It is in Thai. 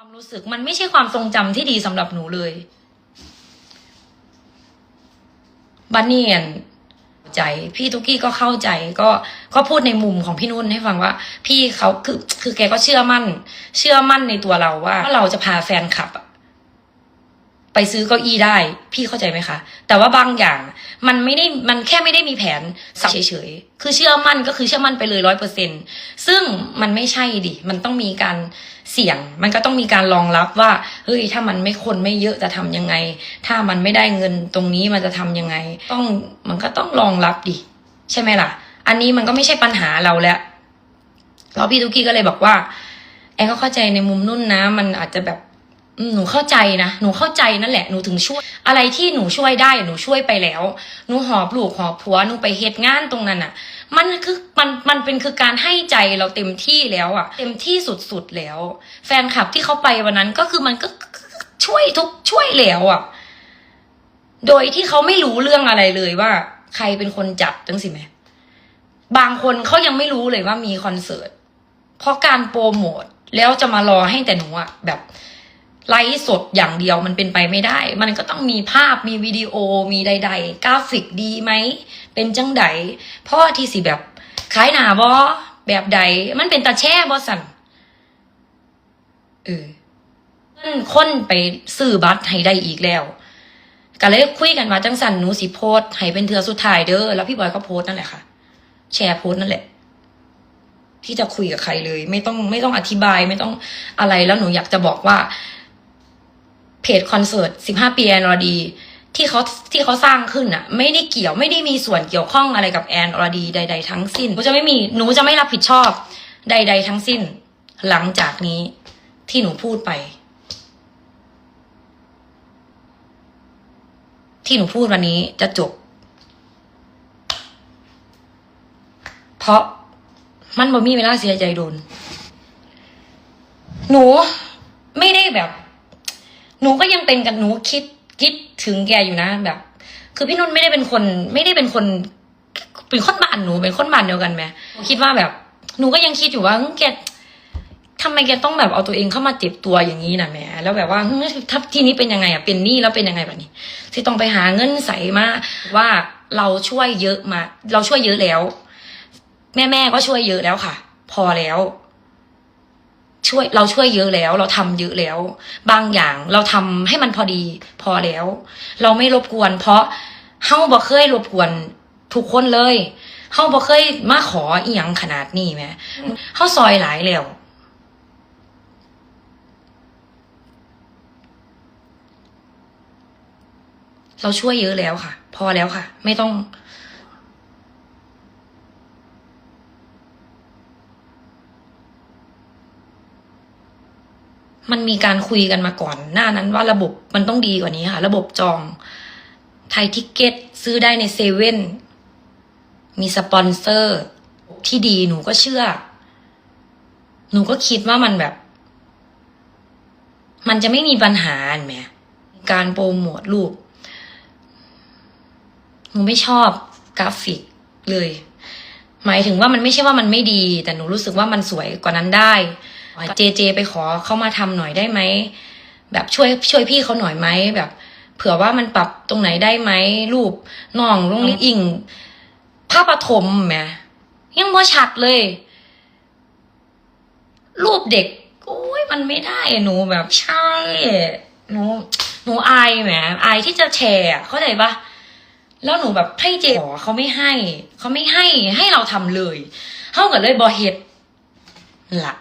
ความรู้สึกมันไม่ใช่ความทรงจำที่ดีสำหรับหนูเลย บันเนียนใจ พี่ทุกกี้ก็เข้าใจก็ก็พูดในมุมของพี่นุ่นให้ฟังว่า พี่เขาคือคือแกก็เชื่อมั่น เชื่อมั่นในตัวเราว่าว่าเราจะพาแฟนคลับอะ ไปซื้อเก้าอี้ได้ พี่เข้าใจไหมคะ แต่ว่าบางอย่างมันไม่ได้มันแค่ไม่ได้มีแผนเฉยๆคือเชื่อมั่นก็คือเชื่อมั่นไปเลยร้อยเปอร์เซ็นซึ่งมันไม่ใช่ดิมันต้องมีการเสี่ยง มันก็ต้องมีการรองรับว่าเฮ้ยถ้ามันไม่คนไม่เยอะจะทำยังไง ถ้ามันไม่ได้เงินตรงนี้มันจะทำยังไง ต้องมันก็ต้องรองรับดิใช่ไหมล่ะ อันนี้มันก็ไม่ใช่ปัญหาเราแล้วแล้วพี่ตุกี้ก็เลยบอกว่าแอนก็เข้าใจในมุมนุ่นนะ มันอาจจะแบบ หนูเข้าใจนะหนูเข้าใจนั่นแหละหนูถึงช่วย อะไรที่หนูช่วยได้หนูช่วยไปแล้วหนูหอบลูกหอบผัวหนูไปเฮ็ดงานตรงนั้นอะ มันคือมันมันเป็นคือการให้ใจเราเต็มที่แล้วอะ เต็มที่สุดๆแล้ว แฟนคลับที่เขาไปวันนั้นก็คือมันก็ช่วยทุกช่วยแล้วอะ โดยที่เขาไม่รู้เรื่องอะไรเลยว่า ใครเป็นคนจัดจังสิแม่บางคนเขายังไม่รู้เลยว่ามีคอนเสิร์ตเพราะการโปรโมทแล้วจะมารอให้แต่หนูอะแบบ ไลฟ์สดอย่างเดียวมันเป็นไปไม่ได้ มันก็ต้องมีภาพมีวิดีโอมีใด ๆ กราฟิกดีไหม เป็นจังใดพ่อที่สิแบบขายหนาบอแบบใด มันเป็นตาแช่บอสันเออคนไปซื้อบัตรให้ได้อีกแล้วก็เลยคุยกันว่าจังสันหนูสิโพสให้เป็นเทือสุดท้ายเด้อแล้วพี่บอยก็โพสนั่นแหละค่ะ แชร์โพสนั่นแหละที่จะคุยกับใครเลย ไม่ต้องไม่ต้องอธิบายไม่ต้องอะไรแล้วหนูอยากจะบอกว่า เพจคอนเสิร์ต15ปีแอนอรดีที่เขาที่เขาสร้างขึ้นอะไม่ได้เกี่ยวไม่ได้มีส่วนเกี่ยวข้องอะไรกับแอนอรดีใด ๆ ทั้งสิ้นหนูจะไม่มีหนูจะไม่รับผิดชอบใด ๆ ทั้งสิ้น หลังจากนี้ที่หนูพูดไป ที่หนูพูดวันนี้จะจบ เพราะมันบ่มีเวลาเสียใจโดน หนูไม่ได้แบบ หนูก็ยังเป็นกันหนูคิดคิดถึงแกอยู่นะแบบ คือพี่นุ่นไม่ได้เป็นคนไม่ได้เป็นคน เป็นคนบ้านหนูเป็นคนบ้านเดียวกันไหมหนูคิดว่าแบบ หนูก็ยังคิดอยู่ว่าเฮ้ยแกทำไมแกต้องแบบเอาตัวเองเข้ามาเจ็บตัวอย่างนี้นะแม่แล้วแบบว่าเฮ้ยที่นี้เป็นยังไงอะเป็นหนี้แล้วเป็นยังไงแบบนี้ ที่ต้องไปหาเงินใส่มาว่าเราช่วยเยอะมา เราช่วยเยอะแล้ว แม่แม่ก็ช่วยเยอะแล้วค่ะ พอแล้ว ช่วยเราช่วยเยอะแล้ว เราทำเยอะแล้ว บางอย่างเราทำให้มันพอดีพอแล้ว เราไม่รบกวน เพราะเฮาบ่เคยรบกวนทุกคนเลยเฮาบ่เคยมาขออีหยังขนาดนี้แหมเฮาซอยหลายแล้วเราช่วยเยอะแล้วค่ะ พอแล้วค่ะ ไม่ต้อง มันมีการคุยกันมาก่อน หน้านั้นว่าระบบมันต้องดีกว่านี้ค่ะ ระบบจองไทยทิกเก็ตซื้อได้ในเซเว่นมีสปอนเซอร์ที่ดีหนูก็เชื่อ หนูก็คิดว่ามันแบบ มันจะไม่มีปัญหาเห็นไหมการโปรโมทรูปหนูไม่ชอบกราฟิกเลย หมายถึงว่ามันไม่ใช่ว่ามันไม่ดี แต่หนูรู้สึกว่ามันสวยกว่านั้นได้ เจเจ ไปขอเข้ามาทำหน่อยได้ไหมแบบช่วยช่วยพี่เขาหน่อยไหมแบบ เผื่อว่ามันปรับตรงไหนได้ไหมรูปน้องลงลิงอิงภาพปฐมแหมยังบ่ชัดเลย รูปเด็กโอ้ยมันไม่ได้หนูแบบใช่หนูหนูอายแหมอายที่จะแชร์เข้าใจปะแล้วหนูแบบให้เจขอเขาไม่ให้ เขาไม่ให้ให้เราทำเลยเท่ากับเลยบอเฮ็ดนั่นละ